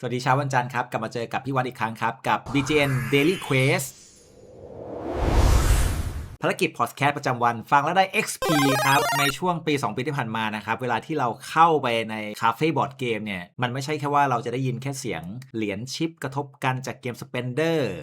สวัสดีเช้าวันจันทร์ครับ กลับมาเจอกับพี่วัดอีกครั้งครับ กับ BGN Daily Quest ภารกิจพอดแคสต์ประจำวันฟังแล้วได้ XP ครับ ในช่วงปี 2 ปีที่ผ่านมานะครับ เวลาที่เราเข้าไปในคาเฟ่บอร์ดเกมเนี่ย มันไม่ใช่แค่ว่าเราจะได้ยินแค่เสียงเหรียญชิปกระทบกันจากเกมสเปนเดอร์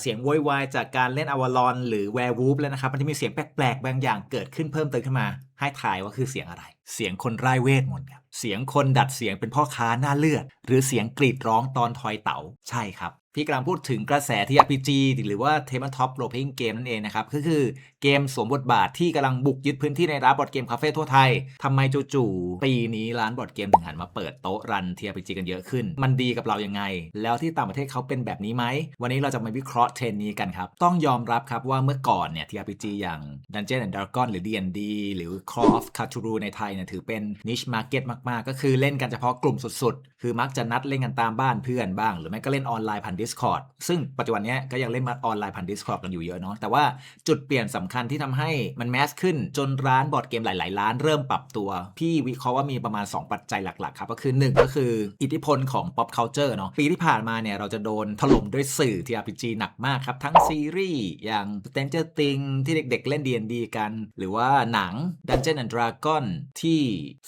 เสียงโวยวายจากการเล่นอวารอนหรือแวร์วูฟแล้วนะครับ มันจะมีเสียงแปลกๆ บางอย่างเกิดขึ้นเพิ่มเติมขึ้นมา ให้ทายว่าคือเสียงอะไร เสียงคนไร้เวทมนต์ครับเสียงคนดัดเสียงเป็นพ่อค้าหน้าเลือด หรือเสียงกรีดร้องตอนทอยเต๋าใช่ครับ พี่กำลังพูดถึงกระแส TRPG หรือว่า Tabletop Role Playing Game นั่นเองนะครับ ก็คือเกมสวมบทบาทที่กำลังบุกยึดพื้นที่ในร้านบอร์ดเกมคาเฟ่ทั่วไทยทำไมจู่ๆปีนี้ร้านบอร์ดเกมถึงหันมาเปิดโต๊ะรัน TRPG กันเยอะขึ้น มันดีกับเรายังไง แล้วที่ต่างประเทศเขาเป็นแบบนี้ไหม วันนี้เราจะมาวิเคราะห์เทรนด์นี้กันครับ ต้องยอมรับครับว่าเมื่อก่อนเนี่ย TRPG อย่าง Dungeon and Dragon หรือ D&D หรือ Call of Cthulhu ในไทยเนี่ยถือเป็น niche market มากๆ ก็คือเล่นกันเฉพาะกลุ่มสุด ๆ คือมักจะนัดเล่นกันตามบ้านเพื่อนบ้าง หรือไม่ก็เล่นออนไลน์ผ่าน Discord ซึ่งปัจจุบันนี้ก็ยังเล่นมาออนไลน์ผ่าน Discord กันอยู่เยอะเนาะแต่ว่าจุดเปลี่ยนสำคัญที่ทำให้มันแมสขึ้นจนร้านบอร์ดเกมหลาย ๆ ร้านเริ่มปรับตัว พี่วิเคราะห์ว่ามีประมาณ 2 ปัจจัยหลัก ๆ ครับ ก็คือ 1 ก็คืออิทธิพลของ pop culture เนาะปีที่ผ่านมาเนี่ยเราจะโดนถล่มด้วยสื่อ TRPG หนักมากครับ ทั้งซีรีส์อย่าง Stranger Things ที่เด็ก ๆ เล่น D&D กัน หรือว่าหนัง Dungeon and Dragon ที่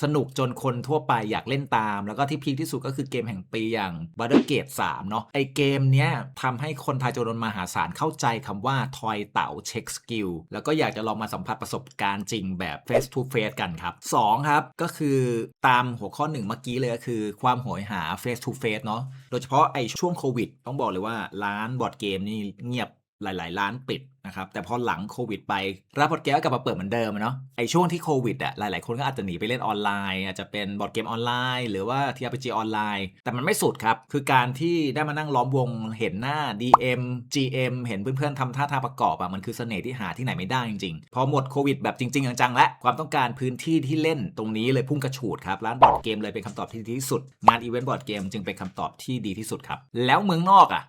สนุกจนคนทั่วไปอยากเล่นตาม แล้วก็ที่พีคที่สุดก็คือเกมแห่งปีอย่าง Baldur's Gate 3เนาะไอเกมเนี้ยทำให้คนไทยจำนวนมหาศาลเข้าใจคำว่าทอยเต๋าเช็คสกิลแล้วก็อยากจะลองมาสัมผัสประสบการณ์จริงแบบ face to face กันครับ 2 ครับ ก็คือตามหัวข้อหนึ่งเมื่อกี้เลยก็คือความโหยหา face to face เนาะโดยเฉพาะไอช่วงโควิด ต้องบอกเลยว่าร้านบอร์ดเกมนี่เงียบ หลาย ๆ ร้านปิดนะครับ แต่พอหลังโควิดไปร้านบอร์ดเกมก็กลับมาเปิดเหมือนเดิมเนาะไอช่วงที่โควิดอะหลาย ๆ คนก็อาจจะหนีไปเล่นออนไลน์ อาจจะเป็นบอร์ดเกมออนไลน์ หรือว่า TRPG ออนไลน์ แต่มันไม่สุดครับ คือการที่ได้มานั่งล้อมวงเห็นหน้า DM GM เห็นเพื่อน ๆทำท่าทางประกอบอะมันคือเสน่ห์ที่หาที่ไหนไม่ได้จริง ๆ พอหมดโควิดแบบจริง ๆ จัง ๆ และความต้องการพื้นที่ที่เล่นตรงนี้เลยพุ่งกระฉูดครับร้านบอร์ดเกมเลยเป็นคำตอบที่ดีที่สุดงานอีเวนต์บอร์ดเกมจึงเป็นคำตอบที่ดีที่สุดครับแล้วเมืองนอกอะ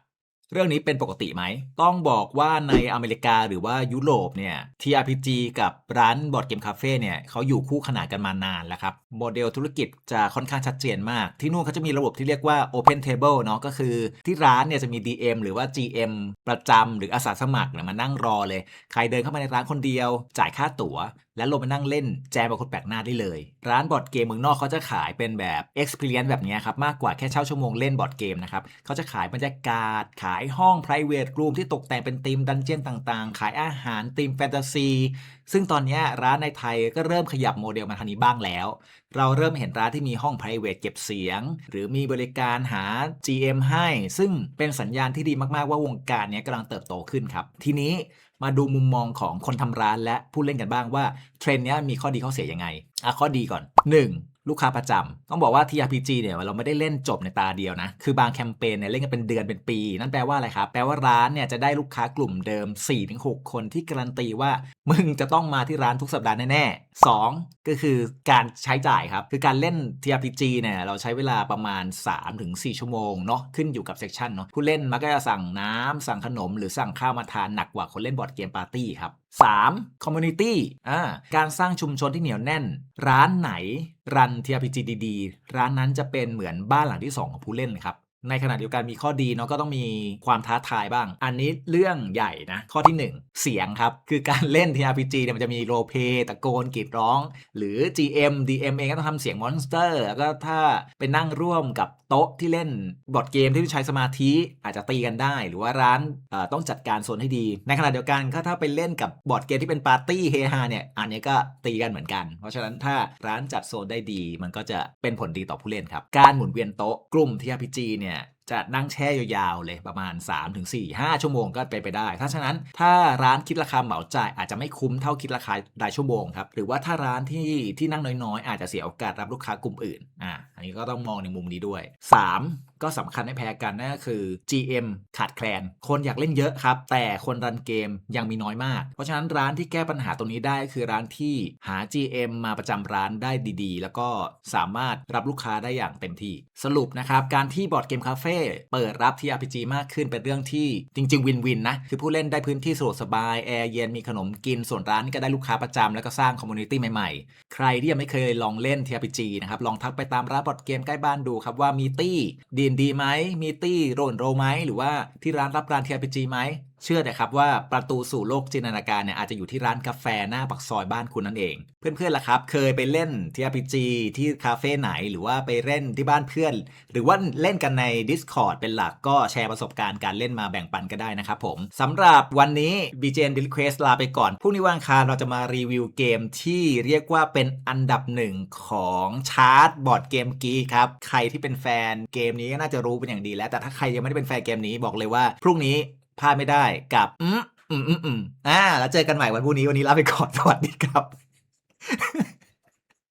เรื่องนี้เป็นปกติไหม ต้องบอกว่าในอเมริกาหรือว่ายุโรปเนี่ย TRPG กับร้านบอร์ดเกมคาเฟ่เนี่ยเขาอยู่คู่ขนานกันมานานแล้วครับ โมเดลธุรกิจจะค่อนข้างชัดเจนมาก ที่นู่นเขาจะมีระบบที่เรียกว่า Open Table เนาะก็คือที่ร้านเนี่ยจะมี DM หรือว่า GM ประจำหรืออาสาสมัครเนี่ยมานั่งรอเลย ใครเดินเข้ามาในร้านคนเดียว จ่ายค่าตั๋ว แล้วลงไปนั่งเล่นแจมกับคนแปลกหน้าได้เลย ร้านบอร์ดเกมเมืองนอกเขาจะขายเป็นแบบ Experience แบบนี้ครับมากกว่าแค่เช่าชั่วโมงเล่นบอร์ดเกมนะครับเขาจะขายบรรยากาศขายายห้อง private room ที่ตกแต่งเป็นธีมดันเจียนต่างๆ ขายอาหารธีมแฟนตาซี ซึ่งตอนนี้ร้านในไทยก็เริ่มขยับโมเดลมาทางนี้บ้างแล้ว เราเริ่มเห็นร้านที่มีห้อง private เก็บเสียง หรือมีบริการหา GM ให้ ซึ่งเป็นสัญญาณที่ดีมากๆว่าวงการนี้กำลังเติบโตขึ้นครับ ทีนี้มาดูมุมมองของคนทำร้านและผู้เล่นกันบ้างว่าเทรนด์นี้มีข้อดีข้อเสียยังไงอะข้อดีก่อน 1. ลูกค้าประจำต้องบอกว่า TRPG เนี่ยเราไม่ได้เล่นจบในตาเดียวนะ คือบางแคมเปญเนี่ยเล่นกันเป็นเดือนเป็นปี นั่นแปลว่าอะไรครับ แปลว่าร้านเนี่ยจะได้ลูกค้ากลุ่มเดิม 4-6 คนที่การันตีว่า มึงจะต้องมาที่ร้านทุกสัปดาห์แน่ๆ 2. ก็คือการใช้จ่ายครับ คือการเล่น TRPG เนี่ยเราใช้เวลาประมาณ 3-4 ชั่วโมงเนาะขึ้นอยู่กับเซกชันเนาะผู้เล่นมักจะสั่งน้ำสั่งขนม หรือสั่งข้าวมาทานหนักกว่าคนเล่นบอร์ดเกมปาร์ตี้ครับ 3. Community อ่าการสร้างชุมชนที่เหนียวแน่น ร้านไหนรัน TRPG ดีๆ ร้านนั้นจะเป็นเหมือนบ้านหลังที่ 2 ของผู้เล่นครับ ในขณะเดียวกันมีข้อดีเนาะก็ต้องมีความท้าทายบ้าง อันนี้เรื่องใหญ่นะ ข้อที่ 1 เสียงครับ คือการเล่น TRPG เนี่ยมันจะมีโรเพตะโกนกรีดร้อง หรือ GM DM เองก็ต้องทำเสียงมอนสเตอร์แล้วก็ถ้าไปนั่งร่วมกับโต๊ะที่เล่นบอร์ดเกมที่ใช้สมาธิอาจจะตีกันได้ หรือว่าร้านต้องจัดการโซนให้ดี ในขณะเดียวกันก็ถ้าไปเล่นกับบอร์ดเกมที่เป็นปาร์ตี้เฮฮาเนี่ยอันนี้ก็ตีกันเหมือนกัน เพราะฉะนั้นถ้าร้านจัดโซนได้ดี มันก็จะเป็นผลดีต่อผู้เล่นครับการหมุนเวียนโต๊ะกลุ่ม TRPG เนี่ย that. จะนั่งแช่ยาวๆเลยประมาณ 3-4-5 ชั่วโมงก็ไปนไปได้ ถ้าฉะนั้นถ้าร้านคิดราคาเหมาจ่ายอาจจะไม่คุ้มเท่าคิดราคารายชั่วโมงครับ หรือว่าถ้าร้านที่ที่นั่งน้อยๆ อาจจะเสียโอกาสรับลูกค้ากลุ่มอื่น อ่า อันนี้ก็ต้องมองในมุมนี้ด้วย 3. ก็สำคัญไม่แพ้กันนั่นก็คือ GM ขาดแคลน คนอยากเล่นเยอะครับ แต่คนรันเกมยังมีน้อยมาก เพราะฉะนั้นร้านที่แก้ปัญหาตรงนี้ได้คือร้านที่หา GM มาประจำร้านได้ดีๆ แล้วก็สามารถรับลูกค้าได้อย่างเต็มที่ สรุปนะครับ การที่บอร์ดเกมคาเฟ่เปิดรับ TRPG มากขึ้นเป็นเรื่องที่จริง ๆ วินวินนะ คือผู้เล่นได้พื้นที่สะดวกสบาย แอร์เย็นมีขนมกินส่วนร้านก็ได้ลูกค้าประจำแล้วก็สร้างคอมมูนิตี้ใหม่ๆ ใครที่ยังไม่เคยลองเล่น TRPG นะครับ ลองทักไปตามร้านบอร์ดเกมใกล้บ้านดูครับว่ามีตี้ดีนดีไหมมีตี้โรนโรไหมหรือว่าที่ร้านรับการ TRPG ไหม เชื่อนะครับว่าประตูสู่โลกจินตนาการเนี่ยอาจจะอยู่ที่ร้านกาแฟหน้าปักซอยบ้านคุณนั่นเอง เพื่อนๆล่ะครับ เคยไปเล่น TRPG ที่คาเฟ่ไหนหรือว่าไปเล่นที่บ้านเพื่อน หรือว่าเล่นกันใน Discord เป็นหลักก็แชร์ประสบการณ์การเล่นมาแบ่งปันก็ได้นะครับผมสำหรับวันนี้ BJN b i l q u e s t ลาไปก่อนพรุ่งนี้วันคารเราจะมารีวิวเกมที่เรียกว่าเป็นอันดับหนึ่งของชาร์ตบอร์ดเกมกีครับใครที่เป็นแฟนเกมนี้ก็น่าจะรู้เป็นอย่างดีแล้วแต่ถ้าใครยังไม่ได้เป็นแฟนเกมนี้บอกเลยว่าพรุ่งนี้ พลาดไม่ได้กับอืมอืมอืมอืมอ่า แล้วเจอกันใหม่วันพรุ่งนี้วันนี้ลาไปก่อนสวัสดีครับ